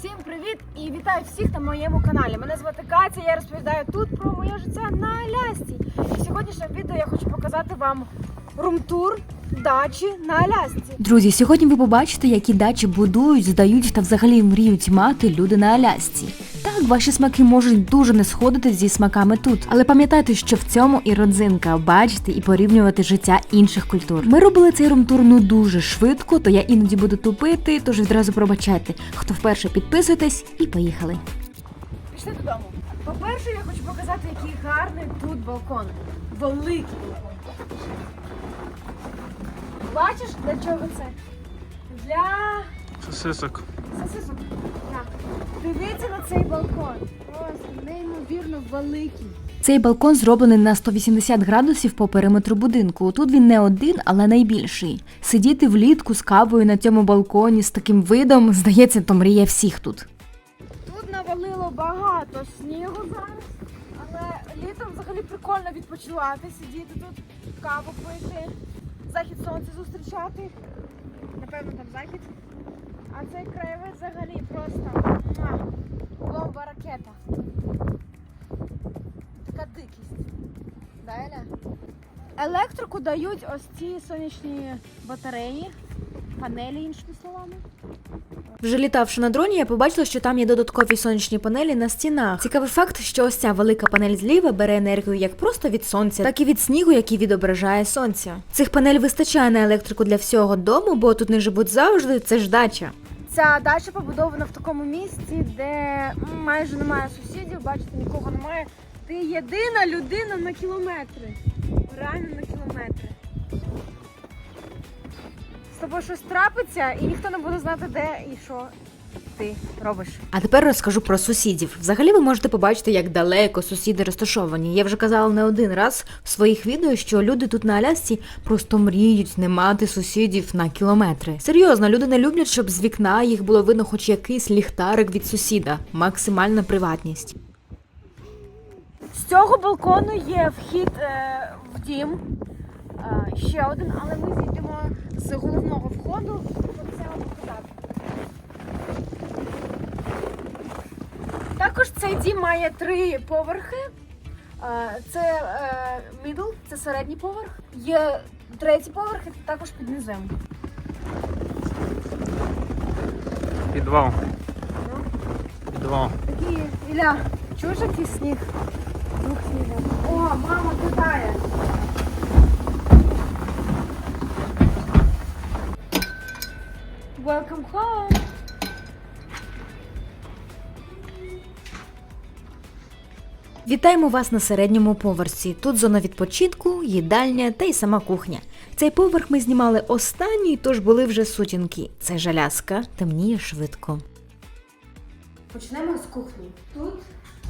Всім привіт і вітаю всіх на моєму каналі. Мене звати Катя. Я розповідаю тут про моє життя на Алясці. І в сьогоднішньому відео я хочу показати вам румтур дачі на Алясці. Друзі, сьогодні ви побачите, які дачі будують, здають та взагалі мріють мати люди на Алясці. Так, ваші смаки можуть дуже не сходити зі смаками тут, але пам'ятайте, що в цьому і родзинка бачити і порівнювати життя інших культур. Ми робили цей румтур ну дуже швидко, то я іноді буду тупити, тож відразу пробачайте. Хто вперше підписуйтесь і поїхали. Пішли додому. По-перше, я хочу показати, який гарний тут балкон. Великий балкон. Бачиш, для чого це? Для Сосисок. сосисок. Так. Дивіться на цей балкон. Просто неймовірно великий. Цей балкон зроблений на 180 градусів по периметру будинку. Тут він не один, але найбільший. Сидіти влітку з кавою на цьому балконі з таким видом, здається, то мрія всіх тут. Тут навалило багато снігу зараз, але літом взагалі прикольно відпочивати, сидіти тут, каву пити, захід сонця зустрічати. Напевно, там захід. А цей краєвид взагалі просто бомба ракета. Така дикість. Да, Еля? Електрику дають ось ці сонячні батареї, панелі, іншими словами. Вже літавши на дроні, я побачила, що там є додаткові сонячні панелі на стінах. Цікавий факт, що ось ця велика панель зліва бере енергію як просто від сонця, так і від снігу, який відображає сонця. Цих панель вистачає на електрику для всього дому, бо тут не живуть завжди. Це ж дача. Ця дача побудована в такому місці, де майже немає сусідів, бачите, нікого немає. Ти єдина людина на кілометри. Реально на кілометри. З тобою щось трапиться і ніхто не буде знати, де і що ти робиш. А тепер розкажу про сусідів. Взагалі ви можете побачити, як далеко сусіди розташовані. Я вже казала не один раз в своїх відео, що люди тут на Алясці просто мріють не мати сусідів на кілометри. Серйозно, люди не люблять, щоб з вікна їх було видно хоч якийсь ліхтарик від сусіда. Максимальна приватність. З цього балкону є вхід е, в дім. Е, ще один, але ми зійдемо з головного входу, щоб це вам показати. Також цей дім має три поверхи. Е, Це е, middle, це середній поверх. Є третій поверх і також під низом. Підвал. Підвал. Такі, Ілля, чуєш який сніг? Дух. О, мама питає. Welcome home. Вітаємо вас на середньому поверсі. Тут зона відпочинку, їдальня та й сама кухня. Цей поверх ми знімали останній, тож були вже сутінки. Це жалязка, темніє швидко. Почнемо з кухні. Тут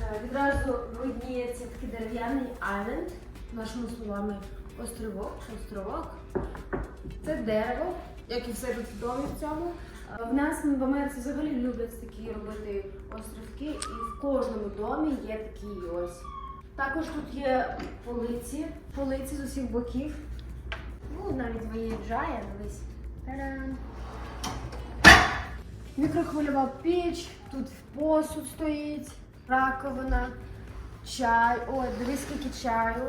е, відразу видніється такий дерев'яний айленд, нашими словами островок, островок. Це дерево, як і все тут в в цьому. Е, В нас в Америці взагалі люблять такі робити островки, і в кожному домі є такі ось. Також тут є полиці, полиці з усіх боків. Ну, навіть виїжджає, дивись. Та-дам! Мікрохвильова піч, тут посуд стоїть, раковина, чай. Ой, дивись, скільки чаю.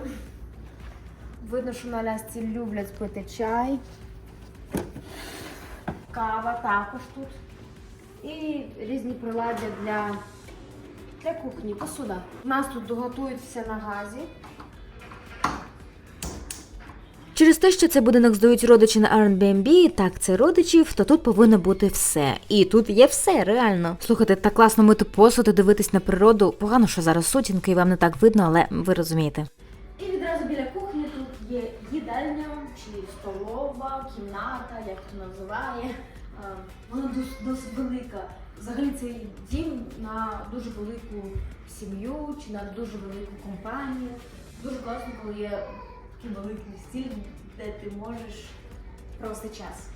Видно, що на Алясці люблять пити чай. Кава також тут. І різні приладдя для, для кухні, посуда. У нас тут готують все на газі. Через те, що цей будинок здають родичі на Airbnb, так це родичів, то тут повинно бути все. І тут є все, реально. Слухайте, так класно мити посуд і дивитись на природу. Погано, що зараз сутінки і вам не так видно, але ви розумієте. І відразу біля кухні тут є їдальня чи столова, кімната, як хто називає. А, Вона досить велика. Взагалі цей дім на дуже велику сім'ю чи на дуже велику компанію. Дуже класно, коли є такий великий стіль, де ти можеш провести час.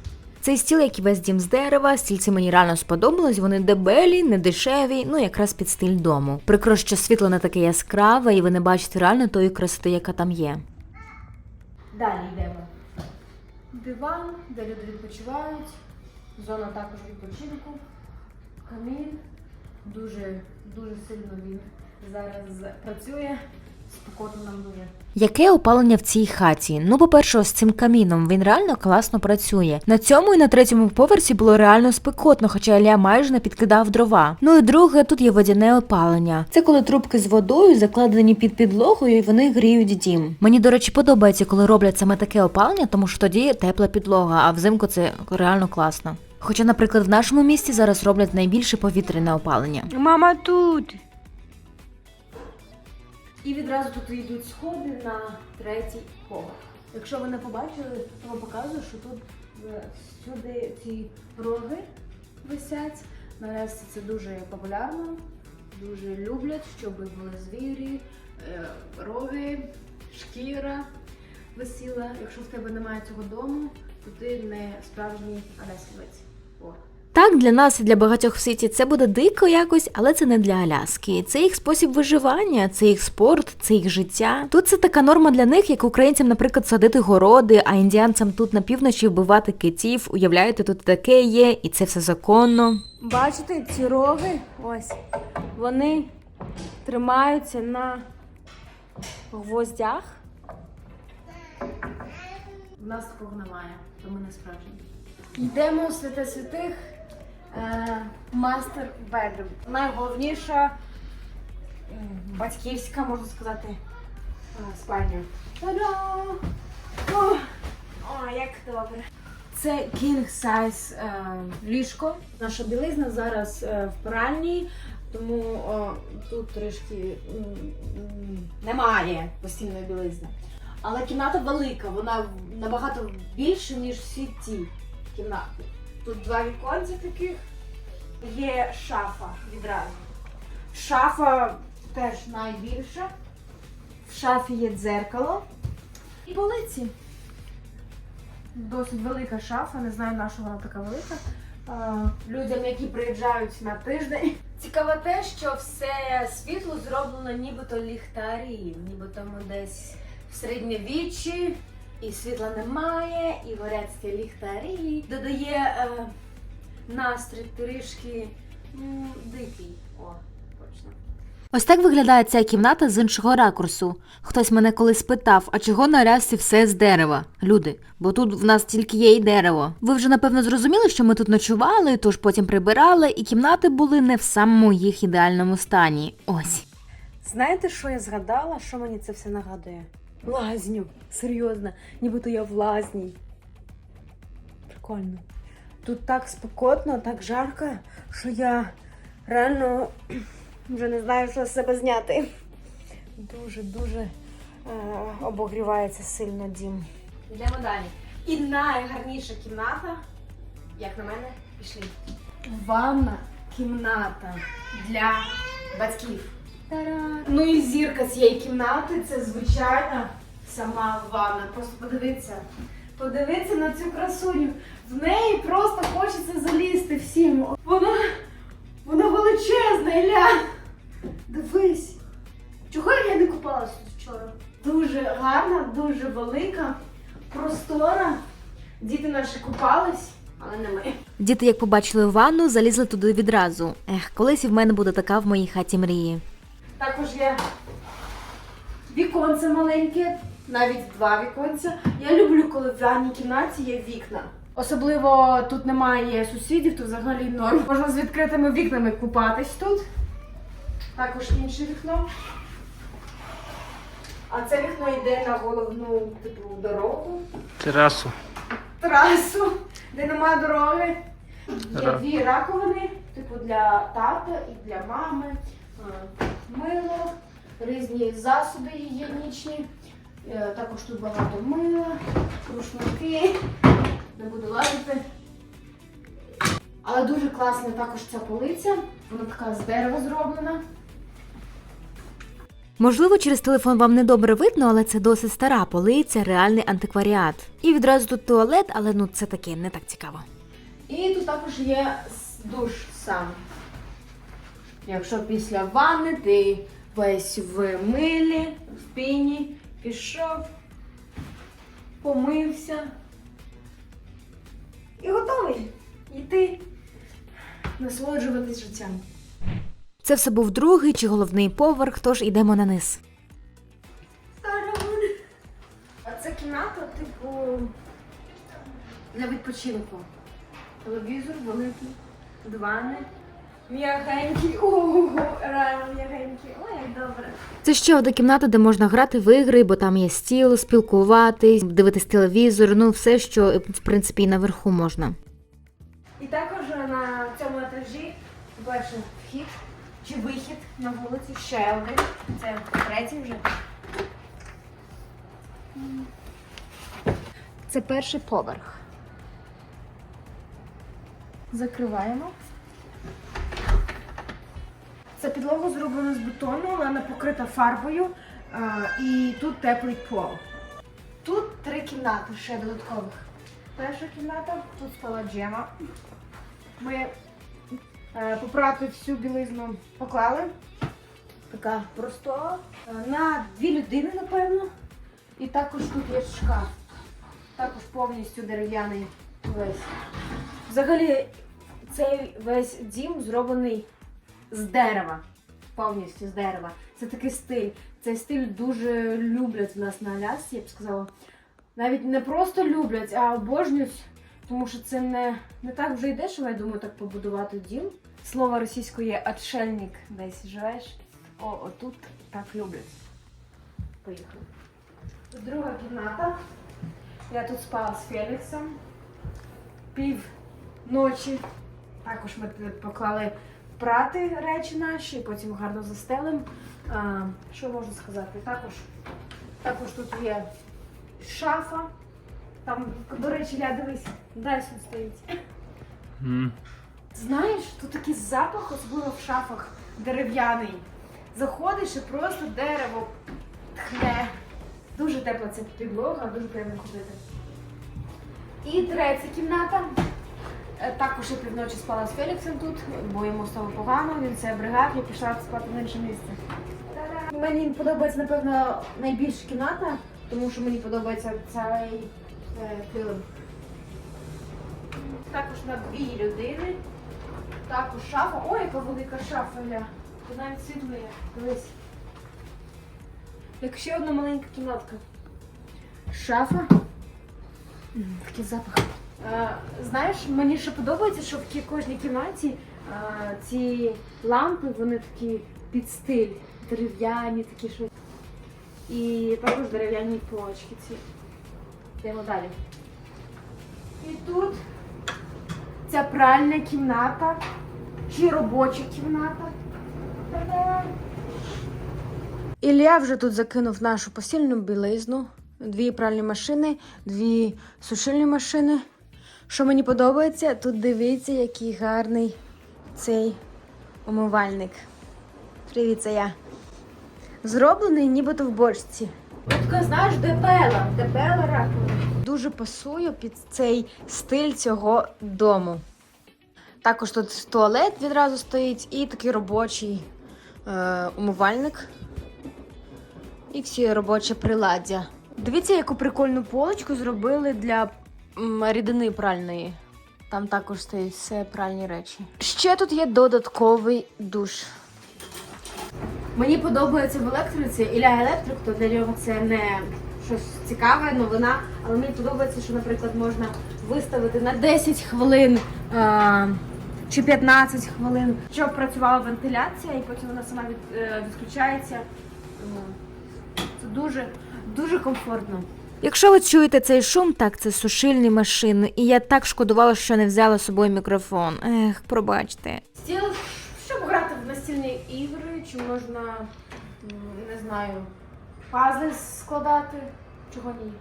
Цей стіл, як і весь дім з дерева, стільці мені реально сподобались. Вони дебелі, не дешеві, ну якраз під стиль дому. Прикро, що світло не таке яскраве, і ви не бачите реально тої красоти, яка там є. Далі йдемо. Диван, де люди відпочивають, зона також відпочинку, камін, Дуже, дуже сильно він зараз працює. Спокійно нам дуже. Яке опалення в цій хаті? Ну, по-перше, з цим каміном він реально класно працює. На цьому і на третьому поверсі було реально спекотно, хоча Ілля майже не підкидав дрова. Ну і друге, тут є водяне опалення. Це коли трубки з водою закладені під підлогою, і вони гріють дім. Мені, до речі, подобається, коли роблять саме таке опалення, тому що тоді тепла підлога, а взимку це реально класно. Хоча, наприклад, в нашому місті зараз роблять найбільше повітряне опалення. Мама тут. І відразу тут йдуть сходи на третій поверх. Якщо ви не побачили, то вам показую, що тут е, сюди ці роги висять. Наразі це дуже популярно, дуже люблять, щоб були звірі, е, роги, шкіра висіла. Якщо в тебе немає цього дому, то ти не справжній алясківець. Так, для нас і для багатьох в світі це буде дико якось, але це не для Аляски. Це їх спосіб виживання, це їх спорт, це їх життя. Тут це така норма для них, як українцям, наприклад, садити городи, а індіанцям тут на півночі вбивати китів. Уявляєте, тут таке є, і це все законно. Бачите, ці роги, ось, вони тримаються на гвоздях. У нас такого немає, то ми не справжні. Йдемо в святе святих мастер бедрум. Найголовніша батьківська, можна сказати, е, спальня. Та-да! О, о, як добре. Це king size е, ліжко. Наша білизна зараз е, в пральні, тому е, тут трішки немає постільної білизни. Але кімната велика, вона набагато більша, ніж всі ті кімнати. Тут два віконця таких, є шафа відразу. Шафа теж найбільша. В шафі є дзеркало і полиці досить велика шафа, не знаю, на що вона така велика. Людям, які приїжджають на тиждень. Цікаво те, що все світло зроблено нібито ліхтарі, нібито ми десь в середньовіччі, і світла немає, і горять ліхтарі. Додає е, настрій трішки м, дикий. О, точно. Ось так виглядає ця кімната з іншого ракурсу. Хтось мене колись спитав, а чого на все з дерева? Люди, бо тут в нас тільки є і дерево. Ви вже напевно зрозуміли, що ми тут ночували, тож потім прибирали, і кімнати були не в самому їх ідеальному стані. Ось. Знаєте, що я згадала? Що мені це все нагадує? Лазню. Серйозно, нібито я в лазній. Прикольно. Тут так спекотно, так жарко, що я реально вже не знаю, що з себе зняти. Дуже-дуже е, обогрівається сильно дім. Йдемо далі. І найгарніша кімната, як на мене, пішли. Ванна кімната для батьків. Та-дам! Ну і зірка цієї кімнати це звичайна сама ванна. Просто подивіться. Подивіться на цю красуню. В неї просто хочеться залізти всім. Вона, вона величезна, Ілля. Дивись. Чого я не купалась тут вчора? Дуже гарна, дуже велика, простора. Діти наші купались, але не ми. Діти, як побачили ванну, залізли туди відразу. Ех, колись і в мене буде така в моїй хаті мрії. Також є віконце маленьке, навіть два віконця. Я люблю, коли в ванній кімнаті є вікна. Особливо тут немає сусідів, то взагалі норм. Можна з відкритими вікнами купатись тут. Також інше вікно. А це вікно йде на головну типу дорогу, Терасу. трасу, де немає дороги. Є Ра- дві раковини, типу для тата і для мами. Е, Мило, різні засоби гігієнічні. Е, Також тут багато мила, рушники. Не буду лазити. Але дуже класна також ця полиця. Вона така з дерева зроблена. Можливо, через телефон вам не добре видно, але це досить стара полиця, реальний антикваріат. І відразу тут туалет, але ну це таке не так цікаво. І тут також є душ сам. Якщо після ванни ти весь в милі, в піні, пішов, помився і готовий йти насолоджуватись життям. Це все був другий чи головний поверх, тож йдемо на низ. А це кімната, типу, для відпочинку. Телевізор великий, дивани. Ого, реально м'ягенький. Ой, як добре. Це ще одна кімната, де можна грати в ігри, бо там є стіл, спілкуватись, дивитись телевізор, ну все, що в принципі і наверху можна. І також на цьому етажі, по-перше, вхід чи вихід на вулицю ще один. Це третій вже. Це перший поверх. Закриваємо. Це підлога зроблена з бетону, вона покрита фарбою. а, і тут теплий пол. Тут три кімнати ще додаткових. Перша кімната, тут спала Джема. Ми е, попрати всю білизну поклали. Така простола. Е, на дві людини, напевно. І також тут є шкаф. Також повністю дерев'яний весь. Взагалі, цей весь дім зроблений з дерева. Повністю з дерева. Це такий стиль. Цей стиль дуже люблять в нас на Алясці, я б сказала. Навіть не просто люблять, а обожнюють, тому що це не, не так вже й дешево, я думаю, так побудувати дім. Слово російською отшельник, десь живеш. О, отут так люблять. Поїхали. Друга кімната. Я тут спала з Феліксом. Пів ночі. Також ми поклали прати речі наші, потім гарно застелим. А, що можна сказати? Також, також тут є шафа. Там, до речі, ля, дивись, Дайсон стоїть. М. Знаєш, тут такий запах, особливо в шафах, дерев'яний. Заходиш і просто дерево тхне. Дуже тепла ця підлога, дуже приємно ходити. І третя кімната. Е, Також я півночі спала з Феліксом тут, бо йому стало погано, він це обригав, я пішла спати в інше місце. Мені подобається, напевно, найбільша кімната, тому що мені подобається цей е, килим. Також на дві людини. Також шафа. Ой, яка велика шафа, Ля. Тут навіть світло є. Дивись. Як ще одна маленька кімнатка. Шафа. Такий запах. А, знаєш, мені ще подобається, що в кожній кімнаті ці лампи, вони такі під стиль. Дерев'яні, такі що. І також дерев'яні полочки ці. Йдемо далі. І тут ця пральна кімната чи робоча кімната. Та-дам! Ілля вже тут закинув нашу постільну білизну, дві пральні машини, дві сушильні машини. Що мені подобається, тут дивіться, який гарний цей умивальник. Привіт, це я. Зроблений нібито в бочці. Така, знаєш, дебела, дебела раковина. Дуже пасує під цей стиль цього дому. Також тут туалет відразу стоїть і такий робочий е, умивальник. І всі робочі приладдя. Дивіться, яку прикольну полочку зробили для рідини пральної. Там також стоять все пральні речі. Ще тут є додатковий душ. Мені подобається в електриці Ілля електрик, то для нього це не щось цікаве, новина. Але мені подобається, що, наприклад, можна виставити на 10 хвилин а, чи 15 хвилин, щоб працювала вентиляція, і потім вона сама від, е, відключається. Це дуже, дуже комфортно. Якщо ви чуєте цей шум, так це сушильні машини, і я так шкодувала, що не взяла з собою мікрофон. Ех, пробачте. Стіл, щоб грати в настільні ігри, чи можна, не знаю, пазли складати, чого ні.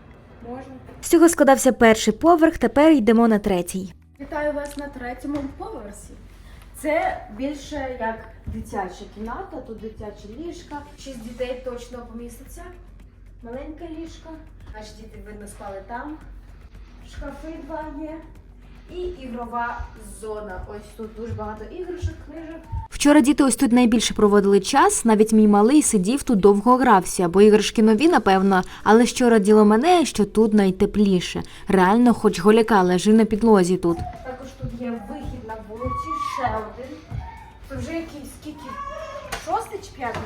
Можна. З цього складався перший поверх, тепер йдемо на третій. Вітаю вас на третьому поверсі. Це більше як дитяча кімната, тут дитячі ліжка. Шість дітей точно поміститься. Маленьке ліжко. Наші діти, видно, спали там. Шкафи два є. І ігрова зона. Ось тут дуже багато іграшок, книжок. Вчора діти ось тут найбільше проводили час, навіть мій малий сидів тут довго грався, бо іграшки нові, напевно, але що раділо мене, що тут найтепліше. Реально, хоч голяка лежи на підлозі тут. Також тут є вихід на вулиці, ще один. Це вже якийсь скільки? Шостий чи п'ятий?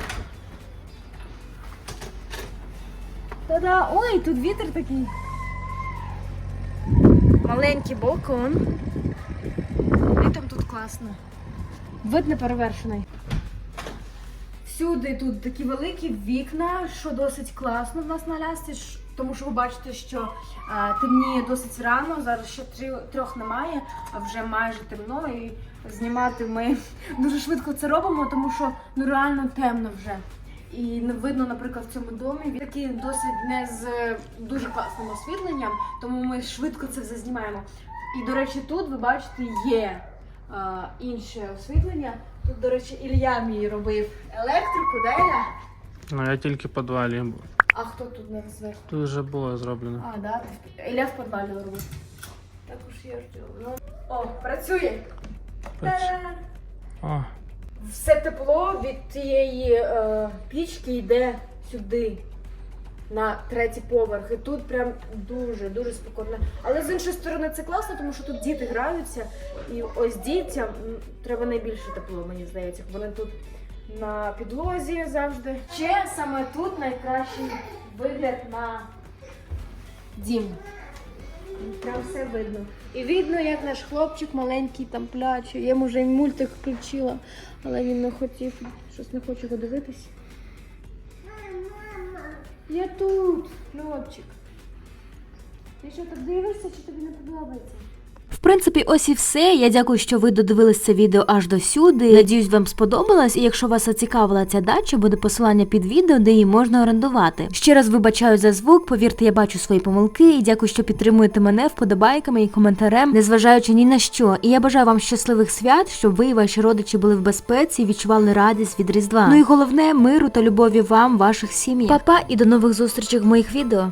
Та-да! Ой, тут вітер такий. Маленький балкон. Літом тут класно. Вид неперевершений. Всюди тут такі великі вікна, що досить класно в нас на Алясці, ш- тому що ви бачите, що е, темніє досить рано. Зараз ще три, трьох немає, а вже майже темно. І знімати ми дуже швидко це робимо, тому що ну реально темно вже. І не видно, наприклад, в цьому домі він такий досить не з е, дуже класним освітленням, тому ми швидко це все знімаємо. І до речі, тут ви бачите є е, інше освітлення. Тут, до речі, Ілля мій робив електрику, да, Ілля? Ну я тільки в підвалі був. А хто тут не зверху? Тут вже було зроблено. А, да, Ілля в підвалі робив. Також я ж ну. О, працює. Та-да! О, Все тепло від тієї е, пічки йде сюди, на третій поверх. І тут прям дуже, дуже спокійно. Але з іншої сторони це класно, тому що тут діти граються. І ось дітям треба найбільше тепло, мені здається. Вони тут на підлозі завжди. Ще саме тут найкращий вигляд на дім. Прям все видно. І видно, як наш хлопчик маленький там плаче. Я йому вже й мультик включила, але він не хотів, щось не хоче його дивитись. Я тут, хлопчик. Ти що так дивишся, чи тобі не подобається? В принципі, ось і все. Я дякую, що ви додивились це відео аж до сюди. Надіюсь, вам сподобалось. І якщо вас зацікавила ця дача, буде посилання під відео, де її можна орендувати. Ще раз вибачаю за звук. Повірте, я бачу свої помилки і дякую, що підтримуєте мене вподобайками і коментарем, незважаючи ні на що. І я бажаю вам щасливих свят, щоб ви і ваші родичі були в безпеці і відчували радість від Різдва. Ну і головне миру та любові вам, ваших сім'ях. Па-па і до нових зустрічей в моїх відео.